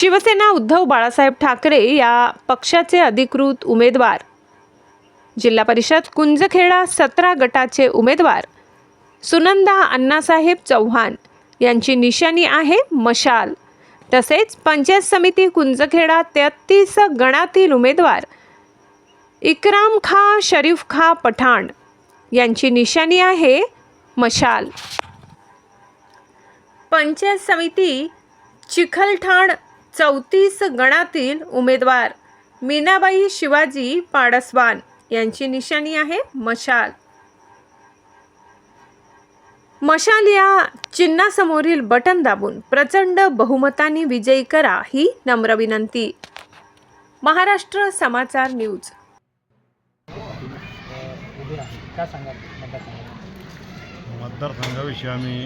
शिवसेना उद्धव बाळासाहेब ठाकरे या पक्षाचे अधिकृत उमेदवार. जिल्हा परिषद कुंजखेडा सतरा गटाचे उमेदवार. सुनंदा अण्णासाहेब चव्हाण यांची निशाणी आहे मशाल. तसेच पंचायत समिती कुंजखेडा तेहतीस गणातील उमेदवार. इकराम खा शरीफ खा पठाण यांची निशाणी आहे मशाल. पंचायत समिती चिखलठाण चौतीस गणातील उमेदवार मीनाबाई शिवाजी पाडसवान यांची निशाणी आहे मशाल. मशाल या चिन्हासमोरील बटन दाबून प्रचंड बहुमताने विजयी करा ही नम्र विनंती. महाराष्ट्र समाचार न्यूज उभे आहे काय सांगाल मतदारसंघात मतदारसंघाविषयी आम्ही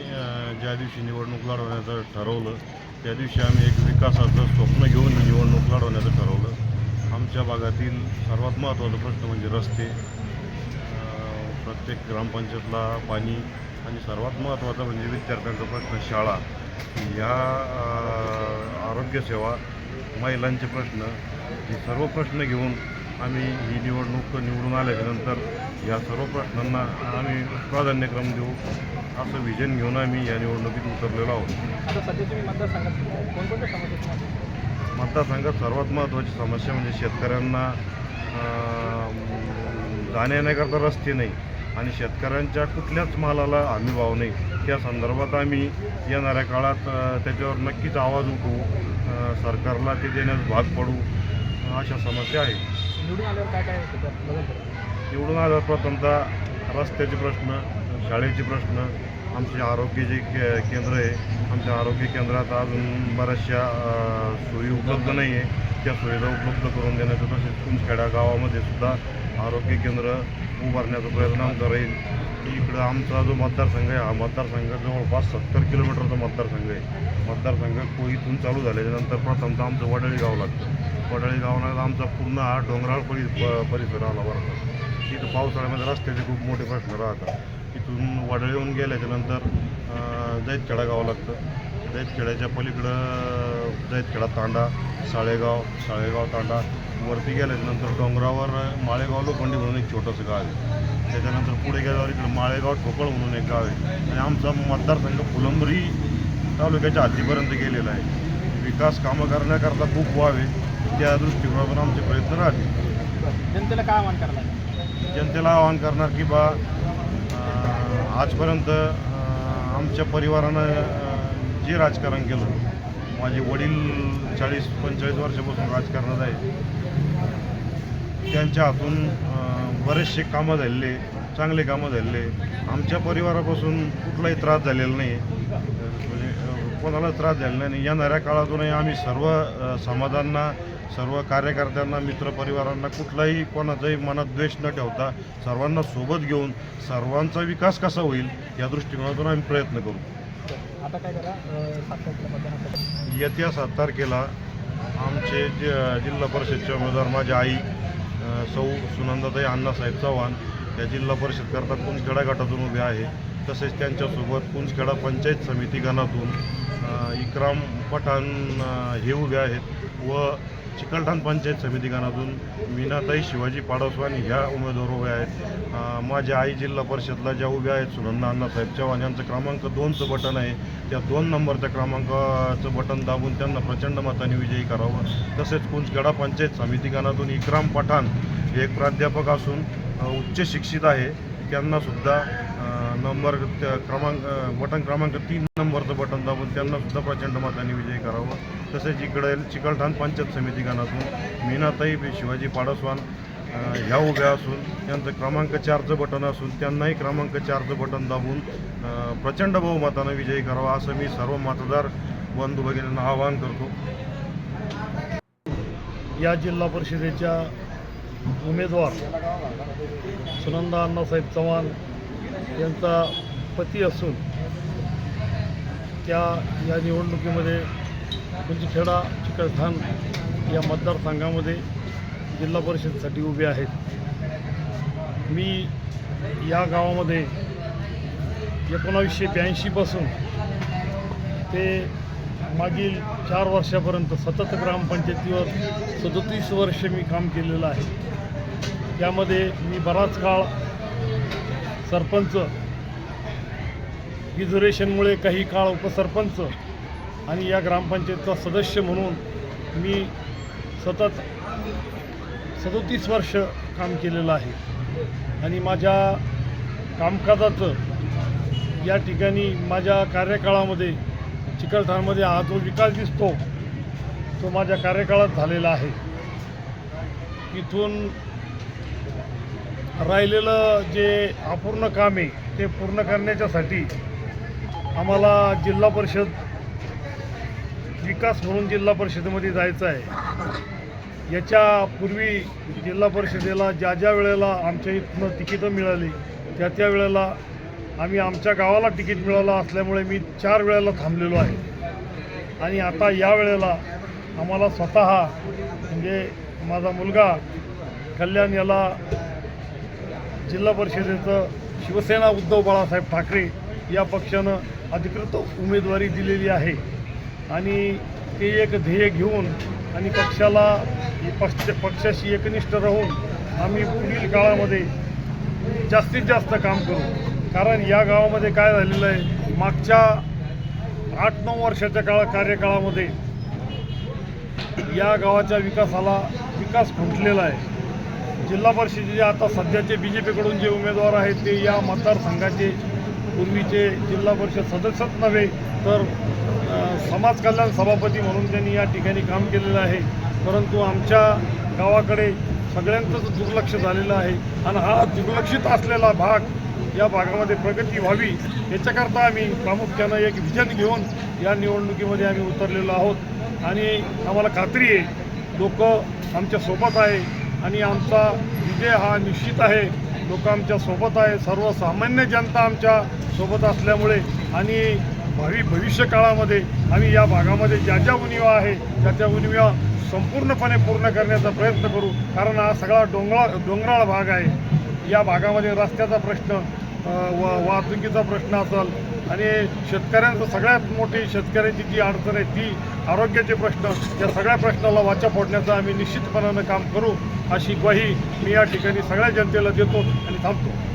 ज्या दिवशी निवडणूक लढवण्याचं ठरवलं त्या दिवशी आम्ही एक विकासाचं स्वप्न घेऊन निवडणूक लढवण्याचं ठरवलं. आमच्या भागातील सर्वात महत्त्वाचा प्रश्न म्हणजे रस्ते प्रत्येक ग्रामपंचायतला पाणी आणि सर्वात महत्त्वाचा म्हणजे विद्यार्थ्यांचा प्रश्न शाळा. या आरोग्यसेवा महिलांचे प्रश्न हे सर्व प्रश्न घेऊन आम्ही ही निवडणूक निवडून आल्याच्यानंतर या सर्व प्रश्नांना आम्ही प्राधान्यक्रम देऊ. असं विजन घेऊन आम्ही या निवडणुकीत उतरलेलो आहोत. मतदारसंघात सर्वात महत्त्वाची समस्या म्हणजे शेतकऱ्यांना जाण्या येण्याकरता रस्ते नाही आणि शेतकऱ्यांच्या कुठल्याच मालाला हमी भाव नाही. त्या संदर्भात आम्ही येणाऱ्या काळात त्याच्यावर नक्कीच आवाज उठवू सरकारला ते देण्यास भाग पडू अशा समस्या आहेत. निवडून आल्यावर काय काय निवडून आल्यावर प्रथमतः रस्त्याचे प्रश्न शाळेचे प्रश्न आमचे आरोग्याचे के केंद्र आहे. आमच्या आरोग्य केंद्रात अजून बऱ्याचशा सोयी उपलब्ध नाही आहे त्या सुविधा उपलब्ध करून देण्याचं तसेच कुंजखेडा गावामध्ये सुद्धा आरोग्य केंद्र उभारण्याचा प्रयत्न आमचा राहील. इकडं आमचा जो मतदारसंघ आहे हा मतदारसंघ जवळपास सत्तर किलोमीटरचा मतदारसंघ आहे. मतदारसंघ को चालू झाल्याच्यानंतर प्रथमतः आमचं वडळी गाव लागतं. पडळी गावाला आमचा पूर्ण हा डोंगराळ परि प- परिसर आला बरं तिथं पावसाळ्यामध्ये रस्त्याचे खूप मोठे प्रश्न राहतात. तिथून वडळी येऊन गेल्याच्यानंतर जैतखेडा गाव लागतं. जैतखेड्याच्या पलीकडं जैतखेडा तांडा साळेगाव साळेगाव तांडा वरती गेल्याच्यानंतर डोंगरावर माळेगाव लोखंडी म्हणून एक छोटंसं गाव आहे. त्याच्यानंतर पुढे गेल्यावर इकडं माळेगाव ठोकळ म्हणून एक गाव आहे. आणि आमचा मतदारसंघ फुलंबरी तालुक्याच्या हद्दीपर्यंत गेलेला आहे. विकास कामं करण्याकरता खूप व्हावे त्या दृष्टिकोनातून आमचे प्रयत्न राहतील जनतेला काय आव्हान लागेल? जनतेला आवाहन करणार की बा अं, आजपर्यंत अं, आमच्या परिवारानं अं, जे राजकारण केलं माझे वडील चाळीस पंचेचाळीस वर्षापासून राजकारणात आहे त्यांच्या हातून अं, बरेचसे कामं झालेले चांगले कामं झालेले. आमच्या परिवारापासून कुठलाही त्रास झालेला नाही. कोणाला त्रास झालेला नाही. येणाऱ्या काळातूनही आम्ही सर्व समाजांना सर्व कार्यकर्त्यांना मित्रपरिवारांना कुठलाही कोणाचाही मनात द्वेष न ठेवता सर्वांना सोबत घेऊन सर्वांचा विकास कसा होईल या दृष्टिकोनातून आम्ही प्रयत्न करू. आता काय येत्या सात तारखेला आमचे जे जिल्हा परिषदचे उमेदवार माझी आई सौ सुनंदाताई अण्णासाहेब चव्हाण या जिल्हा परिषद करता कुंजखेडा गटातून उभे आहे. तसेच त्यांच्यासोबत कुंजखेडा पंचायत समिती गणातून इक्राम पठाण हे उभे आहेत व चिकलठाण पंचायत समिती गणातून मीनाताई शिवाजी पाडसवान ह्या उमेदवार उभे आहेत. माझ्या आई जिल्हा परिषदला ज्या उभ्या आहेत सुनंदा अण्णासाहेब चव्हाण यांचं क्रमांक दोनचं बटन आहे. त्या दोन नंबरच्या क्रमांकाचं बटन दाबून त्यांना प्रचंड मताने विजयी करावं. तसेच कुंजगडा पंचायत समिती गणातून इक्राम पठाण हे एक प्राध्यापक असून उच्च शिक्षित आहे. त्यांनासुद्धा नंबर त्या क्रमांक बटन क्रमांक तीन नंबरचं बटन दाबून त्यांनासुद्धा प्रचंड मताने विजयी करावा. तसेच इकडे चिकलठाण पंचायत समिती गणातून मीनाताई शिवाजी पाडसवान ह्या उभ्या असून त्यांचं क्रमांक चारचं बटन असून त्यांनाही क्रमांक चारचं बटन दाबून प्रचंड बहुमतानं विजयी करावा असं मी सर्व मतदार बंधू भगिनींना आवाहन करतो. या जिल्हा परिषदेच्या उमेदवार सुनंदा अण्णासाहेब चव्हाण यांचा पती असून त्या या निवडणुकीमध्ये कुंजखेडा चिकलठाण या मतदारसंघामध्ये जिल्हा परिषदेसाठी उभे आहेत. मी या गावामध्ये एकोणावीसशे ब्याऐंशीपासून ते मागील चार वर्षापर्यंत सतत ग्रामपंचायतीवर सदतीस वर्ष मी काम केलेलं आहे. त्यामध्ये मी बराच काळ सरपंच. रिझर्वेशनमुळे काही काळ उपसरपंच आणि या ग्रामपंचायतचा सदस्य म्हणून मी सतत सदोतीस वर्ष काम केलेलं आहे. आणि माझ्या कामकाजाचं या ठिकाणी माझ्या कार्यकाळामध्ये चिकलठाणमध्ये हा जो विकास दिसतो तो माझ्या कार्यकाळात झालेला आहे. इथून राहिलेलं जे अपूर्ण काम आहे ते पूर्ण करण्याच्यासाठी आम्हाला जिल्हा परिषद विकास म्हणून जिल्हा परिषदेमध्ये जायचं आहे. याच्यापूर्वी जिल्हा परिषदेला ज्या ज्या वेळेला आमच्या इथनं तिकीटं मिळाली त्या त्या वेळेला आम्ही आमच्या गावाला तिकीट मिळालं असल्यामुळे मी चार वेळेला थांबलेलो आहे. आणि आता या वेळेला आम्हाला स्वतः म्हणजे माझा मुलगा कल्याण याला जिल्हा परिषदेचं शिवसेना उद्धव बाळासाहेब ठाकरे या पक्षानं अधिकृत उमेदवारी दिलेली आहे. आणि ते एक ध्येय घेऊन आणि पक्षाला पक्ष पक्षाशी एकनिष्ठ राहून आम्ही पुढील काळामध्ये जास्तीत जास्त काम करू. कारण या गावामध्ये काय झालेलं आहे मागच्या आठ नऊ वर्षाच्या काळा कार्यकाळामध्ये या गावाच्या विकासाला विकास खुंटलेला आहे. जिल्हा परिषदेचे आता सध्याचे बी जे पीकडून जे उमेदवार आहेत ते या मतदारसंघाचे पूर्वीचे जिल्हा परिषद सदस्यच नव्हे तर समाज कल्याण सभापती म्हणून त्यांनी या ठिकाणी काम केलेलं आहे. परंतु आमच्या गावाकडे सगळ्यांचंच दुर्लक्ष झालेलं आहे आणि हा दुर्लक्षित असलेला भाग या भागामध्ये प्रगती व्हावी याच्याकरता आम्ही प्रामुख्यानं एक विजन घेऊन या निवडणुकीमध्ये आम्ही उतरलेलो आहोत. आणि आम्हाला खात्री आहे लोक आमच्यासोबत आहे. आणि आमचा विजय हा निश्चित आहे. लोक आमच्यासोबत आहे. सर्वसामान्य जनता आमच्यासोबत असल्यामुळे आणि भावी भविष्य काळामध्ये आम्ही या भागामध्ये ज्या ज्या उणिवा आहे त्या त्या उणिवा संपूर्णपणे पूर्ण करण्याचा प्रयत्न करू. कारण हा सगळा डोंगराळ डोंगराळ भाग आहे. या भागामध्ये रस्त्याचा प्रश्न व वाहतुकीचा प्रश्न असेल आणि शेतकऱ्यांचं सगळ्यात मोठी शेतकऱ्यांची जी अडचण आहे ती आरोग्याचे प्रश्न या सगळ्या प्रश्नाला वाचा फोडण्याचं आम्ही निश्चितपणानं काम करू अशी ग्वाही मी या ठिकाणी सगळ्या जनतेला देतो आणि थांबतो.